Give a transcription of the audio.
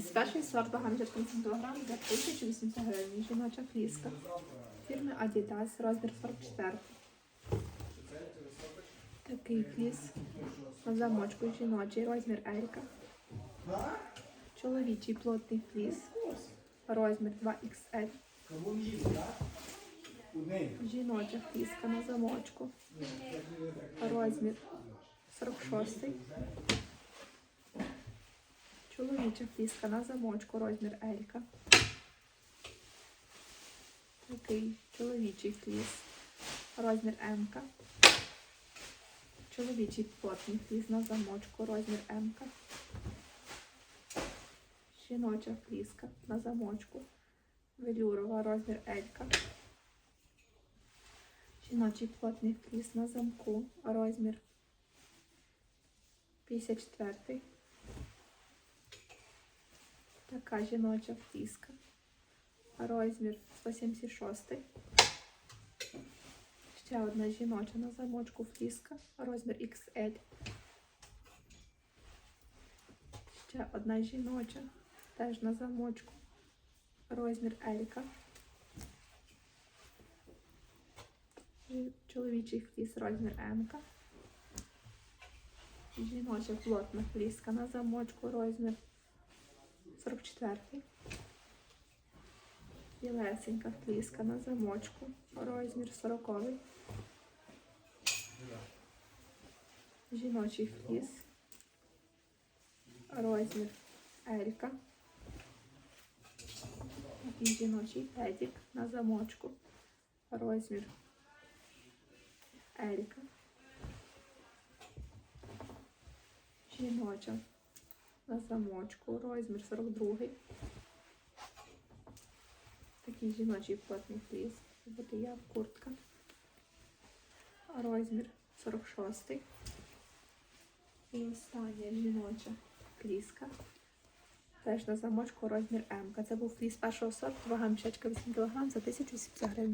Фліс. Перший сорт мішечка 8 кг за 1800 гривень. Жіноча фліска. Фірми Adidas, розмір 44. Такий фліс. На замочку жіночий, розмір Елька. Чоловічий плотний фліс. Розмір 2XL. Жіноча фліска на замочку. Розмір 46. Чоловіча фліска на замочку, розмір Елька. Такий чоловічий фліс. Розмір М. Чоловічий плотний фліс на замочку, розмір М. Жіноча фліска на замочку. Велюрова, розмір L. Жіночий плотний фліс на замку, розмір 54. Така жіноча фліска. Розмір 176. Ще одна жіноча на замочку фліска. Розмір XL. Ще одна жіноча. Теж на замочку. Розмір Елька. Чоловічий фліс розмір М. Жіноча плотна фліска на замочку розмір 44. Білесенька фліска на замочку розмір 40. Жіночий фліс. Розмір Елька. І жіночий педик на замочку. Розмір Елька. Жіноча на замочку. Розмір 42. Такий жіночий плотний фліс. Буде я куртка. Розмір 46. І остання жіноча фліска. Теж на замочку розмір М. Це був фліс першого сорту, вага мішечка 8 кг за 1080 гривень.